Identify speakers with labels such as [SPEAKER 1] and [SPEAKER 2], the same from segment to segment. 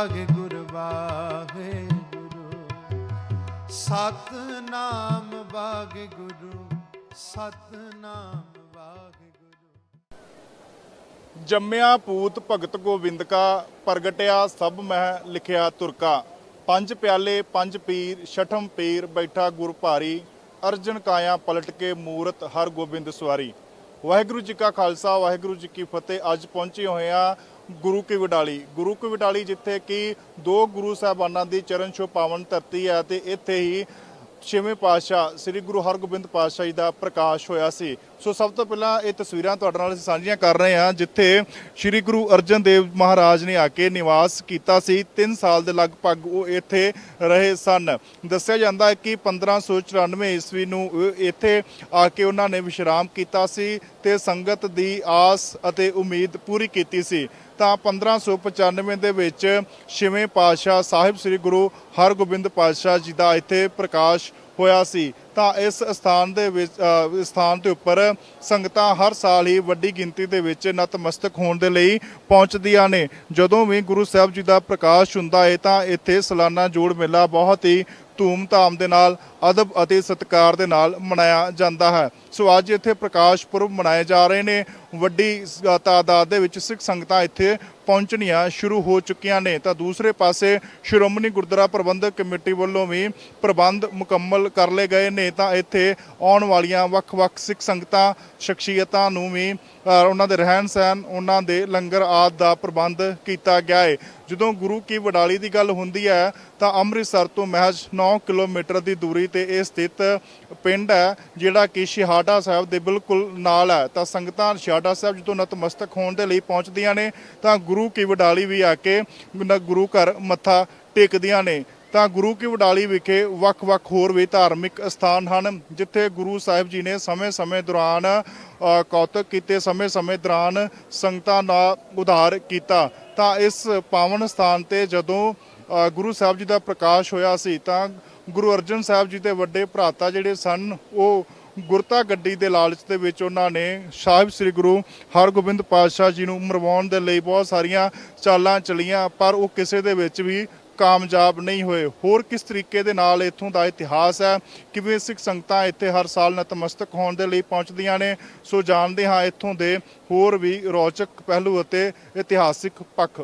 [SPEAKER 1] ਵਾਹਿਗੁਰੂ ਵਾਹਿਗੁਰੂ ਸਤਨਾਮ ਵਾਹਿਗੁਰੂ ਸਤਨਾਮ ਵਾਹਿਗੁਰੂ
[SPEAKER 2] ਜੰਮਿਆ ਪੂਤ ਭਗਤ ਗੋਬਿੰਦ ਕਾ, ਪ੍ਰਗਟਿਆ ਸਭ ਮਹਿ ਲਿਖਿਆ ਤੁਰਕਾ। ਪੰਜ ਪਿਆਲੇ, ਪੰਜ ਪੀਰ, ਛਠਮ ਪੀਰ, ਬੈਠਾ ਗੁਰ ਭਾਰੀ। ਅਰਜਨ ਕਾਇਆ ਪਲਟ ਕੇ ਮੂਰਤ, ਹਰ ਗੋਬਿੰਦ ਸਵਾਰੀ। ਵਾਹਿਗੁਰੂ ਜੀ ਕਾ ਖਾਲਸਾ, ਵਾਹਿਗੁਰੂ ਜੀ ਕੀ ਫਤਿਹ। ਅੱਜ ਪਹੁੰਚੇ ਹੋਏ ਆ ਗੁਰੂ ਕੀ ਵਡਾਲੀ। ਗੁਰੂ ਕੀ ਵਡਾਲੀ ਜਿੱਥੇ ਕਿ ਦੋ ਗੁਰੂ ਸਾਹਿਬਾਨਾਂ ਦੀ ਚਰਨ ਛੋਹ ਪਾਵਨ ਧਰਤੀ ਹੈ ਤੇ ਇੱਥੇ ਹੀ ਛੇਵੇਂ ਪਾਤਸ਼ਾਹ, ਸ੍ਰੀ ਗੁਰੂ ਹਰਗੋਬਿੰਦ ਪਾਤਸ਼ਾਹ ਜੀ ਦਾ ਪ੍ਰਕਾਸ਼ ਹੋਇਆ ਸੀ। ਸੋ ਸਭ ਤੋਂ ਪਹਿਲਾਂ ਇਹ ਤਸਵੀਰਾਂ ਤੁਹਾਡੇ ਨਾਲ ਅਸੀਂ ਸਾਂਝੀਆਂ ਕਰ ਰਹੇ ਹਾਂ, ਜਿੱਥੇ ਸ੍ਰੀ ਗੁਰੂ ਅਰਜਨ ਦੇਵ ਮਹਾਰਾਜ ਨੇ ਆ ਕੇ ਨਿਵਾਸ ਕੀਤਾ ਸੀ। 3 ਸਾਲ ਦੇ ਲਗਭਗ ਉਹ ਇੱਥੇ ਰਹੇ ਸਨ। ਦੱਸਿਆ ਜਾਂਦਾ ਹੈ ਕਿ 1594 ਈਸਵੀ ਨੂੰ ਇੱਥੇ ਆ ਕੇ ਉਹਨਾਂ ਨੇ ਵਿਸ਼ਰਾਮ ਕੀਤਾ ਸੀ ਤੇ ਸੰਗਤ ਦੀ ਆਸ ਅਤੇ ਉਮੀਦ ਪੂਰੀ ਕੀਤੀ ਸੀ। ਤਾਂ 1595 ਦੇ ਵਿੱਚ ਛੇਵੇਂ ਪਾਤਸ਼ਾਹ ਸਾਹਿਬ ਸ੍ਰੀ ਗੁਰੂ ਹਰਗੋਬਿੰਦ ਪਾਤਸ਼ਾਹ ਜੀ ਦਾ ਇੱਥੇ ਪ੍ਰਕਾਸ਼ ਹੋਇਆ ਸੀ, ਤਾਂ ਇਸ ਸਥਾਨ ਦੇ ਵਿੱਚ ਸਥਾਨ ਦੇ ਉੱਪਰ ਸੰਗਤਾਂ ਹਰ ਸਾਲ ਹੀ ਵੱਡੀ ਗਿਣਤੀ ਦੇ ਵਿੱਚ ਨਤਮਸਤਕ ਹੋਣ ਦੇ ਲਈ ਪਹੁੰਚਦੀਆਂ ਨੇ। ਜਦੋਂ ਵੀ ਗੁਰੂ ਸਾਹਿਬ ਜੀ ਦਾ ਪ੍ਰਕਾਸ਼ ਹੁੰਦਾ ਹੈ ਤਾਂ ਇੱਥੇ ਸਾਲਾਨਾ ਜੋੜ ਮੇਲਾ ਬਹੁਤ ਹੀ ਧੂਮ-ਧਾਮ ਦੇ ਨਾਲ, ਅਦਬ ਅਤੇ ਸਤਿਕਾਰ ਦੇ ਨਾਲ ਮਨਾਇਆ ਜਾਂਦਾ ਹੈ। ਸੋ ਅੱਜ ਇੱਥੇ ਪ੍ਰਕਾਸ਼ ਪੁਰਬ ਮਨਾਏ ਜਾ ਰਹੇ ਨੇ। ਵੱਡੀ ਤਾਦਾਦ ਦੇ ਵਿੱਚ ਸਿੱਖ ਸੰਗਤਾਂ ਇੱਥੇ ਪਹੁੰਚਣੀਆਂ ਸ਼ੁਰੂ ਹੋ ਚੁੱਕੀਆਂ ਨੇ, ਤਾਂ ਦੂਸਰੇ ਪਾਸੇ ਸ਼੍ਰੋਮਣੀ ਗੁਰਦੁਆਰਾ ਪ੍ਰਬੰਧਕ ਕਮੇਟੀ ਵੱਲੋਂ ਵੀ ਪ੍ਰਬੰਧ ਮੁਕੰਮਲ ਕਰ ਲਏ ਗਏ ਨੇ, ਤਾਂ ਇੱਥੇ ਆਉਣ ਵਾਲੀਆਂ ਵੱਖ-ਵੱਖ ਸਿੱਖ ਸੰਗਤਾਂ, ਸ਼ਖਸੀਅਤਾਂ ਨੂੰ ਵੀ ਉਹਨਾਂ ਦੇ ਰਹਿਣ ਸਹਿਣ ਉਹਨਾਂ ਦੇ ਲੰਗਰ ਆਦ ਦਾ ਪ੍ਰਬੰਧ ਕੀਤਾ ਗਿਆ ਹੈ ਜਦੋਂ ਗੁਰੂ ਕੀ ਵਡਾਲੀ ਦੀ ਗੱਲ ਹੁੰਦੀ ਹੈ, ਤਾਂ ਅੰਮ੍ਰਿਤਸਰ ਤੋਂ ਮਹਿਜ਼ 9 ਕਿਲੋਮੀਟਰ ਦੀ ਦੂਰੀ ਤੇ ਇਹ ਸਥਿਤ ਪਿੰਡ ਹੈ, ਜਿਹੜਾ ਕਿ ਸ਼ਹਾਡਾ ਸਾਹਿਬ ਦੇ ਬਿਲਕੁਲ ਨਾਲ ਹੈ। ਤਾਂ ਸੰਗਤਾਂ ਸ਼ਿਹਾਡਾ ਸਾਹਿਬ ਜਦੋਂ ਨਤਮਸਤਕ ਹੋਣ ਦੇ ਲਈ ਪਹੁੰਚਦੀਆਂ ਨੇ, ਤਾਂ ਗੁਰੂ ਕੀ ਵਡਾਲੀ ਵੀ ਆ ਕੇ ਨ- ਗੁਰੂ ਘਰ ਮੱਥਾ ਟੇਕਦੀਆਂ ਨੇ। ਤਾਂ ਗੁਰੂ ਕੀ ਵਡਾਲੀ ਵਿਖੇ ਵੱਖ-ਵੱਖ ਹੋਰ ਵੀ ਧਾਰਮਿਕ ਸਥਾਨ ਹਨ, ਜਿੱਥੇ ਗੁਰੂ ਸਾਹਿਬ ਜੀ ਨੇ ਸਮੇਂ-ਸਮੇਂ ਦੌਰਾਨ ਕੌਤਕ ਕੀਤੇ, ਸਮੇਂ-ਸਮੇਂ ਦੌਰਾਨ ਸੰਗਤਾਂ ਦਾ ਉਧਾਰ ਕੀਤਾ। ਤਾਂ ਇਸ ਪਾਵਨ ਸਥਾਨ ਤੇ ਜਦੋਂ ਗੁਰੂ ਸਾਹਿਬ ਜੀ ਦਾ ਪ੍ਰਕਾਸ਼ ਹੋਇਆ ਸੀ, ਤਾਂ ਗੁਰੂ ਅਰਜਨ ਸਾਹਿਬ ਜੀ ਦੇ ਵੱਡੇ ਭਰਾਤਾ ਜਿਹੜੇ ਸਨ, ਉਹ ਗੁਰਤਾ ਗੱਡੀ ਦੇ ਲਾਲਚ ਦੇ ਵਿੱਚ ਉਹਨਾਂ ਨੇ ਸਾਹਿਬ ਸ੍ਰੀ ਗੁਰੂ ਹਰਗੋਬਿੰਦ ਪਾਤਸ਼ਾਹ ਜੀ ਨੂੰ ਮਰਵਾਉਣ ਦੇ ਲਈ ਬਹੁਤ ਸਾਰੀਆਂ ਚਾਲਾਂ ਚਲੀਆਂ, ਪਰ ਉਹ ਕਿਸੇ ਦੇ ਵਿੱਚ ਵੀ ਕਾਮਯਾਬ ਨਹੀਂ ਹੋਏ। ਹੋਰ ਕਿਸ ਤਰੀਕੇ ਦੇ ਨਾਲ ਇੱਥੋਂ ਦਾ ਇਤਿਹਾਸ ਹੈ? ਕਿਵੇਂ ਸਿੱਖ ਸੰਗਤਾਂ ਇੱਥੇ ਹਰ ਸਾਲ ਨਤਮਸਤਕ ਹੋਣ ਦੇ ਲਈ ਪਹੁੰਚਦੀਆਂ ਨੇ? ਸੋ ਜਾਣਦੇ ਹਾਂ ਇੱਥੋਂ ਦੇ ਹੋਰ ਵੀ ਰੌਚਕ ਪਹਿਲੂ ਅਤੇ ਇਤਿਹਾਸਿਕ ਪੱਖ।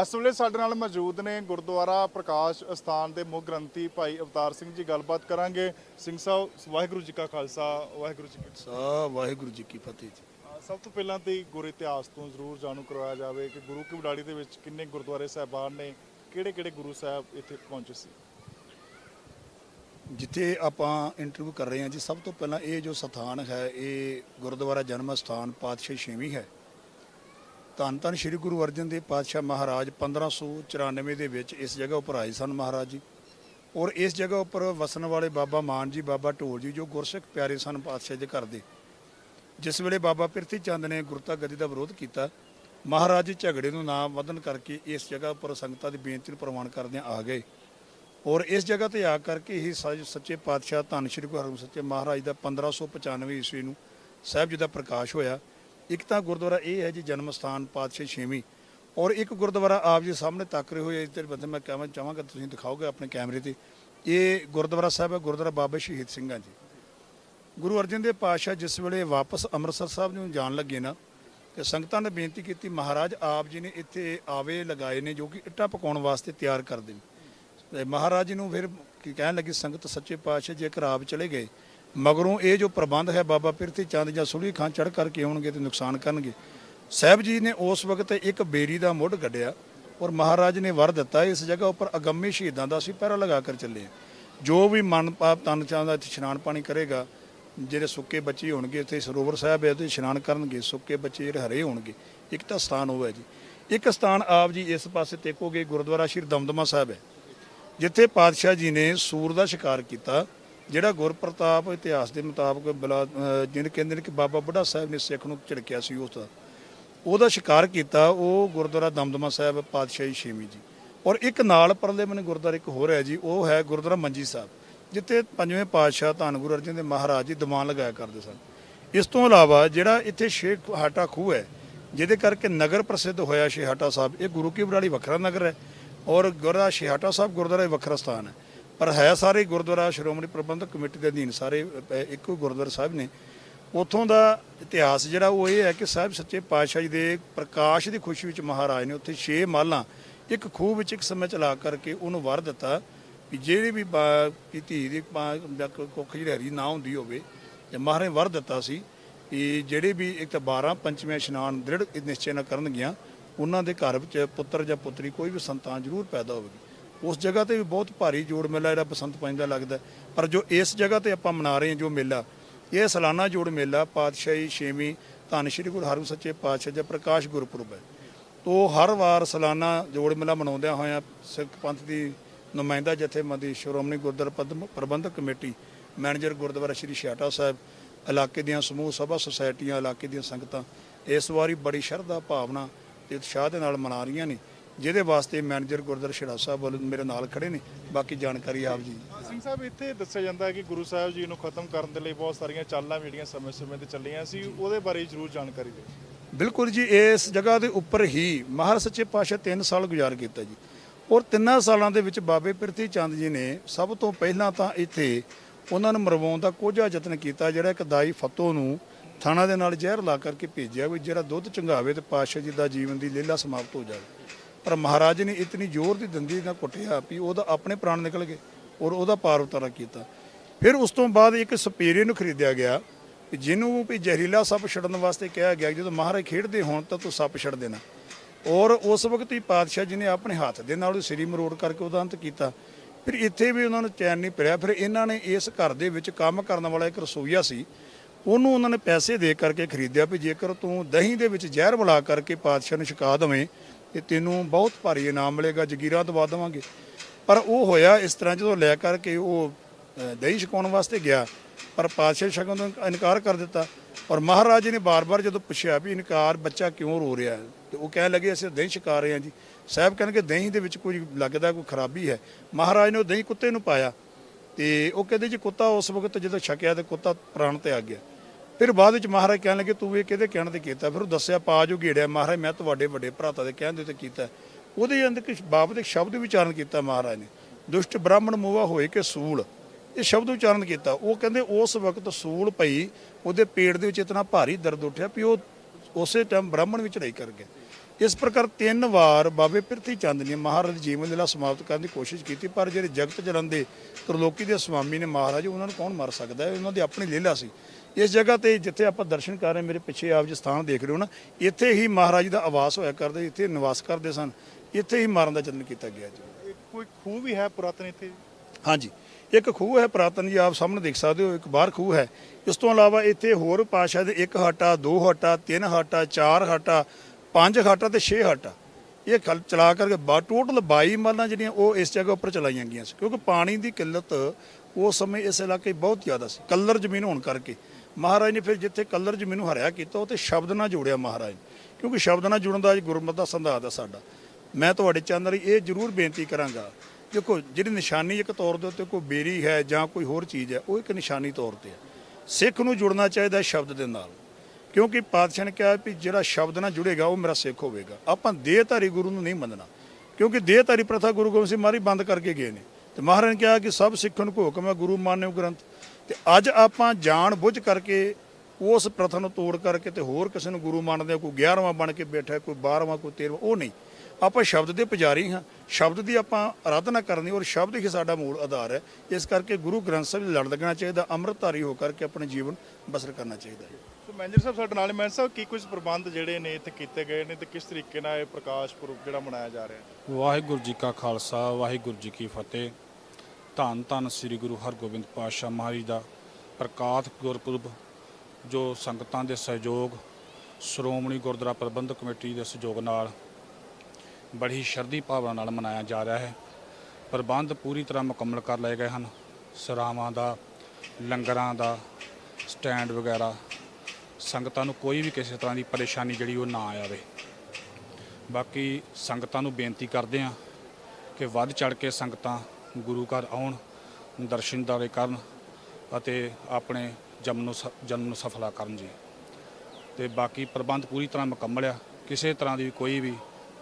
[SPEAKER 2] ਇਸ ਵੇਲੇ ਸਾਡੇ ਨਾਲ ਮੌਜੂਦ ਨੇ ਗੁਰਦੁਆਰਾ ਪ੍ਰਕਾਸ਼ ਅਸਥਾਨ ਦੇ ਮੁੱਖ ਗ੍ਰੰਥੀ ਭਾਈ ਅਵਤਾਰ ਸਿੰਘ ਜੀ। ਗੱਲਬਾਤ ਕਰਾਂਗੇ। ਸਿੰਘ ਸਾਹਿਬ ਵਾਹਿਗੁਰੂ ਜੀ ਕਾ ਖਾਲਸਾ ਵਾਹਿਗੁਰੂ ਜੀ ਕੀ ਫਤਿਹ।
[SPEAKER 3] ਵਾਹਿਗੁਰੂ ਜੀ ਕੀ ਫਤਿਹ ਜੀ।
[SPEAKER 2] ਸਭ ਤੋਂ ਪਹਿਲਾਂ ਤੇ ਗੁਰ ਇਤਿਹਾਸ ਤੋਂ ਜ਼ਰੂਰ ਜਾਣੂ ਕਰਵਾਇਆ ਜਾਵੇ ਕਿ ਗੁਰੂ ਕੀ ਵਡਾਲੀ ਦੇ ਵਿੱਚ ਕਿੰਨੇ ਗੁਰਦੁਆਰੇ ਸਾਹਿਬਾਨ ਨੇ ਕਿਹੜੇ ਕਿਹੜੇ ਗੁਰੂ ਸਾਹਿਬ ਇੱਥੇ ਪਹੁੰਚੇ ਸੀ?
[SPEAKER 3] ਜਿੱਥੇ ਆਪਾਂ ਇੰਟਰਵਿਊ ਕਰ ਰਹੇ ਹਾਂ ਜੀ, ਸਭ ਤੋਂ ਪਹਿਲਾਂ ਇਹ ਜੋ ਸਥਾਨ ਹੈ, ਇਹ ਗੁਰਦੁਆਰਾ ਜਨਮ ਸਥਾਨ ਪਾਤਸ਼ਾਹ ਛੇਵੀਂ ਹੈ। ਧੰਨ ਧੰਨ ਸ੍ਰੀ ਗੁਰੂ ਅਰਜਨ ਦੇਵ ਪਾਤਸ਼ਾਹ ਮਹਾਰਾਜ 1594 ਦੇ ਵਿੱਚ ਇਸ ਜਗ੍ਹਾ ਉੱਪਰ ਆਏ ਸਨ ਮਹਾਰਾਜ ਜੀ। ਔਰ ਇਸ ਜਗ੍ਹਾ ਉੱਪਰ ਵਸਣ ਵਾਲੇ ਬਾਬਾ ਮਾਨ ਜੀ, ਬਾਬਾ ਢੋਲ ਜੀ, ਜੋ ਗੁਰਸਿੱਖ ਪਿਆਰੇ ਸਨ ਪਾਤਸ਼ਾਹ ਦੇ ਘਰ ਦੇ, ਜਿਸ ਵੇਲੇ ਬਾਬਾ ਪਿਰਥੀ ਚੰਦ ਨੇ ਗੁਰਤਾ ਗੱਦੀ ਦਾ ਵਿਰੋਧ ਕੀਤਾ ਮਹਾਰਾਜ ਜੀ ਝਗੜੇ ਨੂੰ ਨਾ ਵਧਣ ਕਰਕੇ ਇਸ ਜਗ੍ਹਾ ਉੱਪਰ ਸੰਗਤਾਂ ਦੀ ਬੇਨਤੀ ਨੂੰ ਪ੍ਰਵਾਨ ਕਰਦਿਆਂ ਆ ਗਏ। ਔਰ ਇਸ ਜਗ੍ਹਾ ਤੇ ਆ ਕਰਕੇ ਹੀ ਸੱਚ- ਸੱਚੇ ਪਾਤਸ਼ਾਹ ਧੰਨ ਸ਼੍ਰੀ ਗੁਰੂ ਹਰਗੋਬਿੰਦ ਸੱਚੇ ਮਹਾਰਾਜ ਦਾ 1595 ਈਸਵੀ ਨੂੰ ਸਾਹਿਬ ਜੀ ਦਾ ਪ੍ਰਕਾਸ਼ ਹੋਇਆ। ਇੱਕ ਤਾਂ ਗੁਰਦੁਆਰਾ ਇਹ ਹੈ ਜੀ ਜਨਮ ਸਥਾਨ ਪਾਤਸ਼ਾਹ ਛੇਵੀਂ। ਔਰ ਇੱਕ ਗੁਰਦੁਆਰਾ ਆਪ ਜੀ ਸਾਹਮਣੇ ਤੱਕ ਰਹੇ ਹੋਏ ਤੇ ਬੰਦੇ ਮੈਂ ਕਹਾਂ ਚਾਹਾਂਗਾ ਤੁਸੀਂ ਦਿਖਾਓਗੇ ਆਪਣੇ ਕੈਮਰੇ ਤੇ। ਇਹ ਗੁਰਦੁਆਰਾ ਸਾਹਿਬ ਹੈ, ਗੁਰਦੁਆਰਾ ਬਾਬਾ ਸ਼ਹੀਦ ਸਿੰਘਾਂ ਜੀ। ਗੁਰੂ ਅਰਜਨ ਦੇਵ ਪਾਤਸ਼ਾਹ ਜਿਸ ਵੇਲੇ ਵਾਪਸ ਅੰਮ੍ਰਿਤਸਰ ਸਾਹਿਬ ਨੂੰ ਜਾਣ ਲੱਗੇ ਨਾ ਕਿ ਸੰਗਤਾਂ ਨੇ ਬੇਨਤੀ ਕੀਤੀ, ਮਹਾਰਾਜ ਆਪ ਜੀ ਨੇ ਇੱਥੇ ਆਵੇ ਲਗਾਏ ਨੇ ਜੋ ਕਿ ਇੱਟਾਂ ਪਕਾਉਣ ਵਾਸਤੇ ਤਿਆਰ ਕਰਦੇ ਨੇ। ਤੇ ਮਹਾਰਾਜ ਜੀ ਨੂੰ ਫਿਰ ਕੀ ਕਹਿਣ ਲੱਗੀ, ਸੰਗਤ ਸੱਚੇ ਪਾਤਸ਼ਾਹ ਜੇਕਰ ਆਪ ਚਲੇ ਗਏ। ਮਗਰੋਂ ਇਹ ਜੋ ਪ੍ਰਬੰਧ ਹੈ ਬਾਬਾ ਪਿਰਥੀ ਚੰਦ ਜਾਂ ਸੁਲੀ ਖਾਂ ਚੜ ਕਰਕੇ ਆਉਣਗੇ ਤੇ ਨੁਕਸਾਨ ਕਰਨਗੇ। ਸਾਹਿਬ ਜੀ ਨੇ ਉਸ ਵਕਤ ਇੱਕ ਬੇਰੀ ਦਾ ਮੁੱਢ ਗੱਡਿਆ ਔਰ ਮਹਾਰਾਜ ਨੇ ਵਰ ਦਿੱਤਾ, ਇਸ ਜਗ੍ਹਾ ਉੱਪਰ ਅਗੰਮੀ ਸ਼ਹੀਦਾਂ ਦਾ ਅਸੀਂ ਪਹਿਰਾ ਲਗਾ ਕਰ ਚੱਲੇ ਹਾਂ। ਜੋ ਵੀ ਮਨ ਪਾਪ, ਤਨ ਚਾਹੁੰਦਾ ਇੱਥੇ ਇਸ਼ਨਾਨ ਪਾਣੀ ਕਰੇਗਾ ਜਿਹੜੇ ਸੁੱਕੇ ਬੱਚੇ ਹੋਣਗੇ, ਇੱਥੇ ਸਰੋਵਰ ਸਾਹਿਬ ਹੈ ਤੇ ਇਸ਼ਨਾਨ ਕਰਨਗੇ, ਸੁੱਕੇ ਬੱਚੇ ਜਿਹੜੇ ਹਰੇ ਹੋਣਗੇ। ਇੱਕ ਤਾਂ ਸਥਾਨ ਉਹ ਹੈ ਜੀ। ਇੱਕ ਸਥਾਨ ਆਪ ਜੀ ਇਸ ਪਾਸੇ ਦੇਖੋਗੇ ਗੁਰਦੁਆਰਾ ਸ਼੍ਰੀ ਦਮਦਮਾ ਸਾਹਿਬ ਹੈ, ਜਿੱਥੇ ਪਾਤਸ਼ਾਹ ਜੀ ਨੇ ਸੂਰ ਦਾ ਸ਼ਿਕਾਰ ਕੀਤਾ, ਜਿਹੜਾ ਗੁਰਪ੍ਰਤਾਪ ਇਤਿਹਾਸ ਦੇ ਮੁਤਾਬਕ ਬਲਾ ਜਿਹਨੇ ਕਹਿੰਦੇ ਨੇ ਕਿ ਬਾਬਾ ਬੁੱਢਾ ਸਾਹਿਬ ਨੇ ਸਿੱਖ ਨੂੰ ਝਿੜਕਿਆ ਸੀ ਉਸ ਦਾ। ਉਹਦਾ ਸ਼ਿਕਾਰ ਕੀਤਾ, ਉਹ ਗੁਰਦੁਆਰਾ ਦਮਦਮਾ ਸਾਹਿਬ ਪਾਤਸ਼ਾਹੀ ਛੇਵੀਂ ਜੀ। ਔਰ ਇੱਕ ਨਾਲ ਪਰਲੇ ਮਨ ਗੁਰਦੁਆਰਾ ਇੱਕ ਹੋਰ ਹੈ ਜੀ, ਉਹ ਹੈ ਗੁਰਦੁਆਰਾ ਮੰਜੀ ਸਾਹਿਬ। ਜਿੱਥੇ ਪੰਜਵੇਂ ਪਾਤਸ਼ਾਹ ਧੰਨ ਗੁਰੂ ਅਰਜਨ ਦੇਵ ਮਹਾਰਾਜ ਜੀ ਦੀਵਾਨ ਲਗਾਇਆ ਕਰਦੇ ਸਨ। ਇਸ ਤੋਂ ਇਲਾਵਾ ਜਿਹੜਾ ਇੱਥੇ ਸ਼ੇਖ ਹਾਟਾ ਖੂਹ ਹੈ ਜਿਹਦੇ ਕਰਕੇ ਨਗਰ ਪ੍ਰਸਿੱਧ ਹੋਇਆ ਸ਼ੇਹਾਟਾ ਸਾਹਿਬ ਇਹ ਗੁਰੂ ਕੀ ਬਰਾੜੀ ਵੱਖਰਾ ਨਗਰ ਹੈ ਔਰ ਗੁਰਦੁਆਰਾ ਸ਼ੇਹਾਟਾ ਸਾਹਿਬ ਗੁਰਦੁਆਰਾ ਇਹ ਵੱਖਰਾ ਸਥਾਨ ਹੈ। ਪਰ ਹੈ ਸਾਰੇ ਗੁਰਦੁਆਰਾ ਸ਼੍ਰੋਮਣੀ ਪ੍ਰਬੰਧਕ ਕਮੇਟੀ ਦੇ ਅਧੀਨ ਸਾਰੇ ਅ, ਇੱਕੋ ਗੁਰਦੁਆਰਾ ਸਾਹਿਬ ਨੇ। ਉਥੋਂ ਦਾ ਇਤਿਹਾਸ ਜਿਹੜਾ ਉਹ ਇਹ ਹੈ ਕਿ ਸਾਹਿਬ ਸੱਚੇ ਪਾਤਸ਼ਾਹ ਜੀ ਦੇ ਪ੍ਰਕਾਸ਼ ਦੀ ਖੁਸ਼ੀ ਵਿੱਚ ਮਹਾਰਾਜ ਨੇ ਉੱਥੇ 6 ਮਾਲਾਂ ਇੱਕ ਖੂਹ ਵਿੱਚ ਇੱਕ ਸਮੇਂ ਚਲਾ ਕਰਕੇ ਉਹਨੂੰ ਵਰ ਦਿੱਤਾ। ਵੀ ਜਿਹੜੀ ਵੀ ਬਾ- ਧੀ ਦੀ ਜਾਂ ਕੁੱਖ ਜਿਹੜੀ ਹਰੀ ਨਾ ਹੁੰਦੀ ਹੋਵੇ, ਤੇ ਮਹਾਰਾਜ ਨੇ ਵਰ ਦਿੱਤਾ ਸੀ ਕਿ ਜਿਹੜੇ ਵੀ ਇੱਕ ਤਾਂ 12 ਪੰਚਵੇਂ ਇਸ਼ਨਾਨ ਦ੍ਰਿੜ ਨਿਸ਼ਚੈ ਨਾਲ ਕਰਨਗੀਆਂ, ਉਹਨਾਂ ਦੇ ਘਰ ਵਿੱਚ ਪੁੱਤਰ ਜਾਂ ਪੁੱਤਰੀ ਕੋਈ ਵੀ ਸੰਤਾਨ ਜ਼ਰੂਰ ਪੈਦਾ ਹੋਵੇਗੀ। ਉਸ ਜਗ੍ਹਾ ਤੇ ਵੀ ਬਹੁਤ ਭਾਰੀ ਜੋੜ ਮੇਲਾ ਜਿਹੜਾ ਬਸੰਤ ਪੰਚ ਦਾ ਲੱਗਦਾ ਪਰ ਜੋ ਇਸ ਜਗ੍ਹਾ ਤੇ ਆਪਾਂ ਮਨਾ ਰਹੇ ਹਾਂ ਜੋ ਮੇਲਾ, ਇਹ ਸਾਲਾਨਾ ਜੋੜ ਮੇਲਾ ਪਾਤਸ਼ਾਹੀ ਛੇਵੀਂ ਧੰਨ ਸ਼੍ਰੀ ਗੁਰੂ ਹਰਗੋਬਿੰਦ ਸੱਚੇ ਪਾਤਸ਼ਾਹ ਜੀ ਪ੍ਰਕਾਸ਼ ਗੁਰਪੁਰਬ ਹੈ। ਤੋ ਹਰ ਵਾਰ ਸਾਲਾਨਾ ਜੋੜ ਮੇਲਾ ਮਨਾਉਂਦਿਆਂ ਹੋਇਆਂ ਸਿੱਖ ਪੰਥ ਦੀ ਨੁਮਾਇੰਦਾ ਜਥੇਬੰਦੀ ਸ਼੍ਰੋਮਣੀ ਗੁਰਦੁਆਰਾ ਪ੍ਰਬੰਧਕ ਕਮੇਟੀ ਮੈਨੇਜਰ ਗੁਰਦੁਆਰਾ ਸ਼੍ਰੀ ਛਿਆਟਾ ਸਾਹਿਬ ਇਲਾਕੇ ਦੀਆਂ ਸਮੂਹ ਸਭਾ ਸੁਸਾਇਟੀਆਂ ਇਲਾਕੇ ਦੀਆਂ ਸੰਗਤਾਂ ਇਸ ਵਾਰੀ ਬੜੀ ਸ਼ਰਧਾ ਭਾਵਨਾ ਤੇ ਉਤਸ਼ਾਹ ਦੇ ਨਾਲ ਮਨਾ ਰਹੀਆਂ ਨੇ ਜਿਹਦੇ ਵਾਸਤੇ ਮੈਨੇਜਰ ਗੁਰਦੁਆਰਾ ਛਿੜਾ ਸਾਹਿਬ ਵੱਲੋਂ ਮੇਰੇ ਨਾਲ ਖੜੇ ਨੇ। ਬਾਕੀ ਜਾਣਕਾਰੀ ਆਪ ਜੀ।
[SPEAKER 2] ਸਿੰਘ ਸਾਹਿਬ ਇੱਥੇ ਦੱਸਿਆ ਜਾਂਦਾ ਹੈ ਕਿ ਗੁਰੂ ਸਾਹਿਬ ਜੀ ਨੂੰ ਖਤਮ ਕਰਨ ਦੇ ਲਈ ਬਹੁਤ ਸਾਰੀਆਂ ਚਾਲਾਂ ਜਿਹੜੀਆਂ ਸਮੇਂ-ਸਮੇਂ ਤੇ ਚੱਲੀਆਂ ਸੀ ਉਹਦੇ ਬਾਰੇ ਜ਼ਰੂਰ ਜਾਣਕਾਰੀ ਦਿਓ।
[SPEAKER 3] ਬਿਲਕੁਲ ਜੀ ਇਸ ਜਗ੍ਹਾ ਦੇ ਉੱਪਰ ਹੀ ਮਹਾਰਾਜ ਸੱਚੇ ਪਾਤਸ਼ਾਹ 3 ਸਾਲ ਗੁਜ਼ਾਰ ਕੀਤਾ ਜੀ। ਔਰ ਤਿੰਨਾਂ ਸਾਲਾਂ ਦੇ ਵਿੱਚ ਬਾਬੇ ਪ੍ਰਿਥੀ ਚੰਦ ਜੀ ਨੇ ਸਭ ਤੋਂ ਪਹਿਲਾਂ ਤਾਂ ਇੱਥੇ ਉਹਨਾਂ ਨੂੰ ਮਰਵਾਉਣ ਦਾ ਕੋਝਾ ਯਤਨ ਕੀਤਾ, ਜਿਹੜਾ ਇੱਕ ਦਾਈ ਫਤੋ ਨੂੰ ਥਾਣਾ ਦੇ ਨਾਲ ਜ਼ਹਿਰ ਲਾ ਕਰਕੇ ਭੇਜਿਆ ਵੀ ਜਿਹੜਾ ਦੁੱਧ ਚੰਗਾਵੇ ਤੇ ਪਾਤਸ਼ਾਹ ਜੀ ਦਾ ਜੀਵਨ ਦੀ ਲੇਲਾ ਸਮਾਪਤ ਹੋ ਜਾਵੇ। ਪਰ ਮਹਾਰਾਜ ਨੇ ਇਤਨੀ ਜ਼ੋਰ ਦੀ ਦੰਦੀ ਨਾਲ ਕੁੱਟਿਆ ਵੀ ਉਹਦਾ ਆਪਣੇ ਪ੍ਰਾਣ ਨਿਕਲ ਗਏ ਔਰ ਉਹਦਾ ਪਾਰ ਉਤਾਰਾ ਕੀਤਾ। ਫਿਰ ਉਸ ਤੋਂ ਬਾਅਦ ਇੱਕ ਸਪੀਰੇ ਨੂੰ ਖਰੀਦਿਆ ਗਿਆ ਕਿ ਜਿਹਨੂੰ ਵੀ ਜ਼ਹਿਰੀਲਾ ਸੱਪ ਛੱਡਣ ਵਾਸਤੇ ਕਿਹਾ ਗਿਆ, ਜਦੋਂ ਮਹਾਰਾਜ ਖੇਡਦੇ ਹੋਣ ਤਾਂ ਤੂੰ ਸੱਪ ਛੱਡ ਦੇਣਾ। ਔਰ ਉਸ ਵਕਤ ਹੀ ਪਾਤਸ਼ਾਹ ਜੀ ਨੇ ਆਪਣੇ ਹੱਥ ਦੇ ਨਾਲ ਸ੍ਰੀ ਮਰੋੜ ਕਰਕੇ ਉਹਦਾ ਅੰਤ ਕੀਤਾ। ਫਿਰ ਇੱਥੇ ਵੀ ਉਹਨਾਂ ਨੂੰ ਚੈਨ ਨਹੀਂ ਪਿਆ ਫਿਰ ਇਹਨਾਂ ਨੇ ਇਸ ਘਰ ਦੇ ਵਿੱਚ ਕੰਮ ਕਰਨ ਵਾਲਾ ਇੱਕ ਰਸੋਈਆ ਸੀ। ਉਹਨੂੰ ਉਹਨਾਂ ਨੇ ਪੈਸੇ ਦੇ ਕਰਕੇ ਖਰੀਦਿਆ ਵੀ ਜੇਕਰ ਤੂੰ ਦਹੀਂ ਦੇ ਵਿੱਚ ਜ਼ਹਿਰ ਮਿਲਾ ਕਰਕੇ ਪਾਤਸ਼ਾਹ ਨੂੰ ਛਕਾ ਦਵੇਂ, ਤੇ ਤੈਨੂੰ ਬਹੁਤ ਭਾਰੀ ਇਨਾਮ ਮਿਲੇਗਾ, ਜਗੀਰਾਂ ਦਵਾ ਦੇਵਾਂਗੇ। ਪਰ ਉਹ ਹੋਇਆ ਇਸ ਤਰ੍ਹਾਂ ਜਦੋਂ ਲੈ ਕਰਕੇ ਉਹ ਦਹੀਂ ਛਕਾਉਣ ਵਾਸਤੇ ਗਿਆ, ਪਰ ਪਾਤਸ਼ਾਹ ਛਕਣ ਤੋਂ ਇਨਕਾਰ ਕਰ ਦਿੱਤਾ। ਔਰ ਮਹਾਰਾਜ ਜੀ ਨੇ ਬਾਰ-ਬਾਰ ਜਦੋਂ ਪੁੱਛਿਆ ਵੀ ਇਨਕਾਰ ਬੱਚਾ ਕਿਉਂ ਰੋ ਰਿਹਾ ਹੈ, ਤੇ ਉਹ ਕਹਿਣ ਲੱਗੇ, ਅਸੀਂ ਦਹੀਂ ਛਕਾ ਰਹੇ ਹਾਂ ਜੀ। ਸਾਹਿਬ ਕਹਿੰਦੇ ਦਹੀਂ ਦੇ ਵਿੱਚ ਕੋਈ ਲੱਗਦਾ ਕੋਈ ਖਰਾਬੀ ਹੈ? ਮਹਾਰਾਜ ਨੇ ਉਹ ਦਹੀਂ ਕੁੱਤੇ ਨੂੰ ਪਾਇਆ ਤੇ ਉਹ ਕਹਿੰਦੇ, ਜੀ ਕੁੱਤਾ ਉਸ ਵਕਤ ਜਦੋਂ ਛਕਿਆ ਤੇ ਕੁੱਤਾ ਪ੍ਰਾਣ ਤੇ ਆ ਗਿਆ। ਫਿਰ ਬਾਅਦ ਵਿੱਚ ਮਹਾਰਾਜ ਕਹਿਣ ਲੱਗੇ, ਤੂੰ ਇਹ ਕਿਹਦੇ ਕਹਿਣ ਤੇ ਕੀਤਾ? ਫਿਰ ਉਹ ਦੱਸਿਆ, ਪਾ ਜੋ ਗੇੜਿਆ ਮਹਾਰਾਜ, ਮੈਂ ਤੁਹਾਡੇ ਵੱਡੇ ਭਰਾਤਾ ਦੇ ਕਹਿਣ ਦੇ ਤੇ ਕੀਤਾ। ਉਹਦੇ ਅੰਦਰ ਕੁਝ ਬਾਬਤ ਇੱਕ ਸ਼ਬਦ ਵਿਚਾਰਨ ਕੀਤਾ ਮਹਾਰਾਜ ਨੇ। ਦੁਸ਼ਟ ਬ੍ਰਾਹਮਣ ਮੂਆ ਹੋਏ ਕਿ ਸੂਲ। ਇਹ ਸ਼ਬਦ ਉਚਾਰਨ ਕੀਤਾ। ਉਹ ਕਹਿੰਦੇ ਉਸ ਵਕਤ ਸੂਲ ਪਈ ਉਹਦੇ ਪੇਟ ਦੇ ਵਿੱਚ ਇਤਨਾ ਭਾਰੀ ਦਰਦ ਉੱਠਿਆ ਵੀ ਉਹ ਉਸੇ ਟਾਈਮ ਬ੍ਰਾਹਮਣ ਵਿੱਚ ਚੜਾਈ ਕਰ ਗਿਆ ਇਸ ਪ੍ਰਕਾਰ ਤਿੰਨ ਵਾਰ ਬਾਬੇ ਪਿਰਥੀ ਚੰਦ ਨੇ ਮਹਾਰਾਜ ਜੀਵਨ ਲੀਲਾ ਸਮਾਪਤ ਕਰਨ ਦੀ ਕੋਸ਼ਿਸ਼ ਕੀਤੀ ਪਰ ਜਿਹੜੇ ਜਗਤ ਜਲੰਦੇ ਤਰਲੋਕੀ ਦੇ ਸੁਆਮੀ ਨੇ ਮਹਾਰਾਜ ਉਹਨਾਂ ਨੂੰ ਕੌਣ ਮਾਰ ਸਕਦਾ? ਹੈ ਉਹਨਾਂ ਦੀ ਆਪਣੀ ਲੀਲਾ ਸੀ। ਇਸ ਜਗ੍ਹਾ ਤੇ ਜਿੱਥੇ ਆਪਾਂ ਦਰਸ਼ਨ ਕਰ ਰਹੇ ਮੇਰੇ ਪਿੱਛੇ ਆਪ ਜੀ ਸਥਾਨ ਦੇਖ ਰਹੇ ਹੋ ਨਾ ਇੱਥੇ ਹੀ ਮਹਾਰਾਜ ਦਾ ਆਵਾਸ ਹੋਇਆ ਕਰਦੇ ਇੱਥੇ ਨਿਵਾਸ ਕਰਦੇ ਸਨ। ਇੱਥੇ ਹੀ ਮਾਰਨ ਦਾ ਯਤਨ ਕੀਤਾ ਗਿਆ ਜੀ।
[SPEAKER 2] ਕੋਈ ਖੂਹ ਵੀ ਹੈ ਪੁਰਾਤਨ ਇੱਥੇ?
[SPEAKER 3] ਹਾਂਜੀ। ਇੱਕ ਖੂਹ ਹੈ ਪ੍ਰਾਤਨ ਜੀ, ਆਪ ਸਾਹਮਣੇ ਦੇਖ ਸਕਦੇ ਹੋ, ਇੱਕ ਬਾਹਰ ਖੂਹ ਹੈ। ਇਸ ਤੋਂ ਇਲਾਵਾ ਇੱਥੇ ਹੋਰ ਪਾਸ਼ਾ ਦੇ ਇੱਕ ਹਾਟਾ ਦੋ ਹਾਟਾ ਤਿੰਨ ਹਾਟਾ ਚਾਰ ਹਾਟਾ ਪੰਜ ਹਾਟਾ ਤੇ ਛੇ ਹਾਟਾ ਇਹ ਖਲ ਚਲਾ ਕਰਕੇ ਬਾ, ਟੋਟਲ 22 ਮੱਲਾਂ ਜਿਹੜੀਆਂ ਉਹ ਇਸ ਜਗ੍ਹਾ ਉੱਪਰ ਚਲਾਈਆਂ ਗਈਆਂ ਸੀ। ਕਿਉਂਕਿ ਪਾਣੀ ਦੀ ਕਿੱਲਤ ਉਸ ਸਮੇਂ ਇਸ ਇਲਾਕੇ ਬਹੁਤ ਜ਼ਿਆਦਾ ਸੀ, ਕੱਲਰ ਜ਼ਮੀਨ ਹੋਣ ਕਰਕੇ। ਮਹਾਰਾਜ ਨੇ ਫਿਰ ਜਿੱਥੇ ਕੱਲਰ ਜ਼ਮੀਨ ਨੂੰ ਹਰਿਆ ਕੀਤਾ ਉਹ ਤੇ ਸ਼ਬਦ ਨਾਲ ਜੋੜਿਆ ਮਹਾਰਾਜ ਕਿਉਂਕਿ ਸ਼ਬਦ ਨਾਲ ਜੁੜਨ ਦਾ ਗੁਰਮਤ ਦਾ ਸੰਦਾਤ ਹੈ ਸਾਡਾ। ਮੈਂ ਤੁਹਾਡੇ ਚੈਨਲ ਲਈ ਇਹ ਜ਼ਰੂਰ ਬੇਨਤੀ ਕਰਾਂਗਾ ਦੇਖੋ ਜਿਹੜੀ ਨਿਸ਼ਾਨੀ ਇੱਕ ਤੌਰ ਦੇ ਉੱਤੇ ਕੋਈ ਬੇਰੀ ਹੈ ਜਾਂ ਕੋਈ ਹੋਰ ਚੀਜ਼ ਹੈ ਉਹ ਇੱਕ ਨਿਸ਼ਾਨੀ ਤੌਰ ਤੇ ਹੈ। ਸਿੱਖ ਨੂੰ ਜੁੜਨਾ ਚਾਹੀਦਾ ਸ਼ਬਦ ਦੇ ਨਾਲ। ਕਿਉਂਕਿ ਪਾਤਸ਼ਾਹ ਨੇ ਕਿਹਾ ਵੀ ਜਿਹੜਾ ਸ਼ਬਦ ਨਾਲ ਜੁੜੇਗਾ ਉਹ ਮੇਰਾ ਸਿੱਖ ਹੋਵੇਗਾ। ਆਪਾਂ ਦੇਹਧਾਰੀ ਗੁਰੂ ਨੂੰ ਨਹੀਂ ਮੰਨਣਾ। ਕਿਉਂਕਿ ਦੇਹਧਾਰੀ ਪ੍ਰਥਾ ਗੁਰੂ ਗੋਬਿੰਦ ਸਿੰਘ ਮਹਾਰਾਜ ਬੰਦ ਕਰਕੇ ਗਏ ਨੇ। ਤੇ ਮਹਾਰਾਜ ਨੇ ਕਿਹਾ ਕਿ ਸਭ ਸਿੱਖਣ ਨੂੰ ਹੁਕਮ ਹੈ ਗੁਰੂ ਮਾਨਿਓ ਗ੍ਰੰਥ। ਤੇ ਅੱਜ ਆਪਾਂ ਜਾਣ ਬੁੱਝ ਕਰਕੇ ਉਸ ਪ੍ਰਥਾ ਨੂੰ ਤੋੜ ਕਰਕੇ ਤੇ ਹੋਰ ਕਿਸੇ ਨੂੰ ਗੁਰੂ ਮੰਨਦੇ ਆ, ਕੋਈ 11ਵਾਂ ਬਣ ਕੇ ਬੈਠਾ ਕੋਈ 12ਵਾਂ ਕੋਈ 13ਵਾਂ ਉਹ ਨਹੀਂ। ਆਪਾਂ ਸ਼ਬਦ ਦੇ ਪੁਜਾਰੀ ਹਾਂ। ਸ਼ਬਦ ਦੀ ਆਪਾਂ ਆਰਾਧਨਾ ਕਰਨੀ ਔਰ ਸ਼ਬਦ ਹੀ ਸਾਡਾ ਮੂਲ ਆਧਾਰ ਹੈ। ਇਸ ਕਰਕੇ ਗੁਰੂ ਗ੍ਰੰਥ ਸਾਹਿਬ ਦੇ ਲੜ ਲੱਗਣਾ ਚਾਹੀਦਾ ਅੰਮ੍ਰਿਤਧਾਰੀ ਹੋ ਕਰਕੇ ਆਪਣੇ ਜੀਵਨ ਬਸਰ ਕਰਨਾ ਚਾਹੀਦਾ ਹੈ।
[SPEAKER 2] ਸੋ ਮੈਨੇਜਰ ਸਾਹਿਬ ਸਾਡੇ ਨਾਲ ਮੈਨ ਸਾਹਿਬ ਕੀ ਕੁਝ ਪ੍ਰਬੰਧ ਜਿਹੜੇ ਨੇ ਇੱਥੇ ਕੀਤੇ ਗਏ ਨੇ ਤੇ ਕਿਸ ਤਰੀਕੇ ਨਾਲ ਇਹ ਪ੍ਰਕਾਸ਼ ਪੁਰਬ ਜਿਹੜਾ ਮਨਾਇਆ ਜਾ ਰਿਹਾ ਹੈ?
[SPEAKER 4] ਵਾਹਿਗੁਰੂ ਜੀ ਕਾ ਖਾਲਸਾ ਵਾਹਿਗੁਰੂ ਜੀ ਕੀ ਫਤਿਹ। ਧੰਨ ਧੰਨ ਸ੍ਰੀ ਗੁਰੂ ਹਰਗੋਬਿੰਦ ਪਾਤਸ਼ਾਹ ਮਹਾਰਾਜ ਦਾ ਪ੍ਰਕਾਸ਼ ਗੁਰਪੁਰਬ ਜੋ ਸੰਗਤਾਂ ਦੇ ਸਹਿਯੋਗ ਸ਼੍ਰੋਮਣੀ ਗੁਰਦੁਆਰਾ ਪ੍ਰਬੰਧਕ ਕਮੇਟੀ ਦੇ ਸਹਿਯੋਗ ਨਾਲ ਬੜੀ ਸ਼ਰਧੀ ਭਾਵਨਾ ਨਾਲ ਮਨਾਇਆ ਜਾ ਰਿਹਾ ਹੈ। ਪ੍ਰਬੰਧ ਪੂਰੀ ਤਰ੍ਹਾਂ ਮੁਕੰਮਲ ਕਰ ਲਏ ਗਏ ਹਨ। ਸਰਾਵਾਂ ਦਾ, ਲੰਗਰਾਂ ਦਾ, ਸਟੈਂਡ ਵਗੈਰਾ, ਸੰਗਤਾਂ ਨੂੰ ਕੋਈ ਵੀ ਕਿਸੇ ਤਰ੍ਹਾਂ ਦੀ ਪਰੇਸ਼ਾਨੀ ਜਿਹੜੀ ਉਹ ਨਾ ਆਵੇ। ਬਾਕੀ ਸੰਗਤਾਂ ਨੂੰ ਬੇਨਤੀ ਕਰਦੇ ਹਾਂ ਕਿ ਵੱਧ ਚੜ ਕੇ ਸੰਗਤਾਂ ਗੁਰੂ ਘਰ ਆਉਣ, ਦਰਸ਼ਨ ਦਾਰੇ ਕਰਨ ਅਤੇ ਆਪਣੇ ਜਨਮ ਨੂੰ ਸ- ਜਨਮ ਨੂੰ ਸਫਲਾ ਕਰਨ ਜੀ। ਤੇ ਬਾਕੀ ਪ੍ਰਬੰਧ ਪੂਰੀ ਤਰ੍ਹਾਂ ਮੁਕੰਮਲ ਆ। ਕਿਸੇ ਤਰ੍ਹਾਂ ਦੀ ਕੋਈ ਵੀ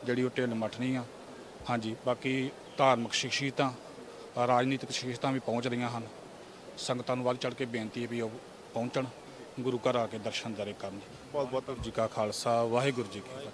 [SPEAKER 4] ਜਿਹੜੀ ਉਹ ਢਿੱਲ ਮੱਠ ਨਹੀਂ ਆ। ਹਾਂਜੀ ਬਾਕੀ ਧਾਰਮਿਕ ਸ਼ਖਸੀਅਤਾਂ ਰਾਜਨੀਤਿਕ ਸ਼ਖਸੀਅਤਾਂ ਵੀ ਪਹੁੰਚ ਰਹੀਆਂ ਹਨ। ਸੰਗਤਾਂ ਨੂੰ ਵੱਧ ਚੜ ਕੇ ਬੇਨਤੀ ਹੈ ਵੀ ਉਹ ਪਹੁੰਚਣ ਗੁਰੂ ਘਰ ਆ ਕੇ ਦਰਸ਼ਨ ਦਾਰੇ ਕਰਨ।
[SPEAKER 2] ਬਹੁਤ ਬਹੁਤ
[SPEAKER 4] ਜੀ ਕਾ ਖਾਲਸਾ ਵਾਹਿਗੁਰੂ ਜੀ ਕੀ ਫਤਿਹ।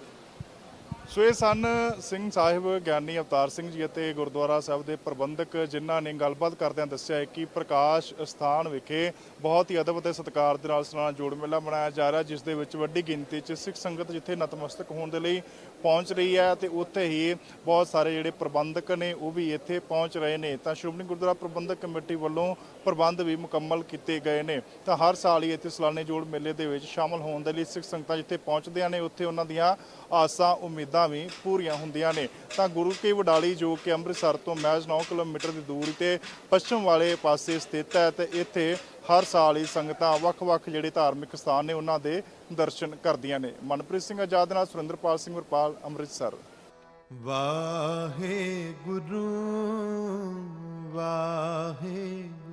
[SPEAKER 2] ਸੋ ਇਹ ਸਨ ਸਿੰਘ ਸਾਹਿਬ ਗਿਆਨੀ ਅਵਤਾਰ ਸਿੰਘ ਜੀ ਅਤੇ ਗੁਰਦੁਆਰਾ ਸਾਹਿਬ ਦੇ ਪ੍ਰਬੰਧਕ ਜਿਨ੍ਹਾਂ ਨੇ ਗੱਲਬਾਤ ਕਰਦਿਆਂ ਦੱਸਿਆ ਹੈ ਕਿ ਪ੍ਰਕਾਸ਼ ਸਥਾਨ ਵਿਖੇ ਬਹੁਤ ਹੀ ਅਦਬ ਅਤੇ ਸਤਿਕਾਰ ਦੇ ਨਾਲ ਸਲਾਨਾ ਜੋੜ ਮੇਲਾ ਮਨਾਇਆ ਜਾ ਰਿਹਾ ਜਿਸ ਦੇ ਵਿੱਚ ਵੱਡੀ ਗਿਣਤੀ 'ਚ ਸਿੱਖ ਸੰਗਤ ਜਿੱਥੇ ਨਤਮਸਤਕ ਹੋਣ ਦੇ ਲਈ ਪਹੁੰਚ ਰਹੀ ਹੈ ਤੇ ਉੱਥੇ ਹੀ ਬਹੁਤ ਸਾਰੇ ਜਿਹੜੇ ਪ੍ਰਬੰਧਕ ਨੇ ਉਹ ਵੀ ਇੱਥੇ ਪਹੁੰਚ ਰਹੇ ਨੇ। ਤਾਂ ਸ਼੍ਰੋਮਣੀ ਗੁਰਦੁਆਰਾ ਪ੍ਰਬੰਧਕ ਕਮੇਟੀ ਵੱਲੋਂ ਪ੍ਰਬੰਧ ਵੀ ਮੁਕੰਮਲ ਕੀਤੇ ਗਏ ਨੇ। ਤਾਂ ਹਰ ਸਾਲ ਹੀ ਇੱਥੇ ਸਲਾਨੇ ਜੋੜ ਮੇਲੇ ਦੇ ਵਿੱਚ ਸ਼ਾਮਲ ਹੋਣ ਦੇ ਲਈ ਸਿੱਖ ਸੰਗਤਾਂ ਜਿੱਥੇ ਪਹੁੰਚਦੀਆਂ ਨੇ, ਉੱਥੇ ਉਹਨਾਂ ਦੀਆਂ ਆਸਾਂ, ਉਮੀਦਾਂ ਵੀ ਪੂਰੀਆਂ ਹੁੰਦੀਆਂ ਨੇ। ਤਾਂ ਗੁਰੂ ਕੀ ਵਡਾਲੀ ਜੋ ਕਿ ਅੰਮ੍ਰਿਤਸਰ ਤੋਂ ਮਹਿਜ਼ 9 ਕਿਲੋਮੀਟਰ ਦੀ ਦੂਰੀ ਤੇ ਪੱਛਮ ਵਾਲੇ ਪਾਸੇ ਸਥਿਤ ਹੈ ਤੇ ਇੱਥੇ ਹਰ ਸਾਲ ਹੀ ਸੰਗਤਾਂ ਵੱਖ-ਵੱਖ ਜਿਹੜੇ ਧਾਰਮਿਕ ਸਥਾਨ ਨੇ ਉਹਨਾਂ ਦੇ ਦਰਸ਼ਨ ਕਰਦੀਆਂ ਨੇ। ਮਨਪ੍ਰੀਤ ਸਿੰਘ ਆਜ਼ਾਦ ਨਾਲ ਸੁਰਿੰਦਰਪਾਲ ਸਿੰਘ ਵਰਪਾਲ, ਅੰਮ੍ਰਿਤਸਰ।
[SPEAKER 1] ਵਾਹਿਗੁਰੂ ਵਾਹਿਗੁਰੂ।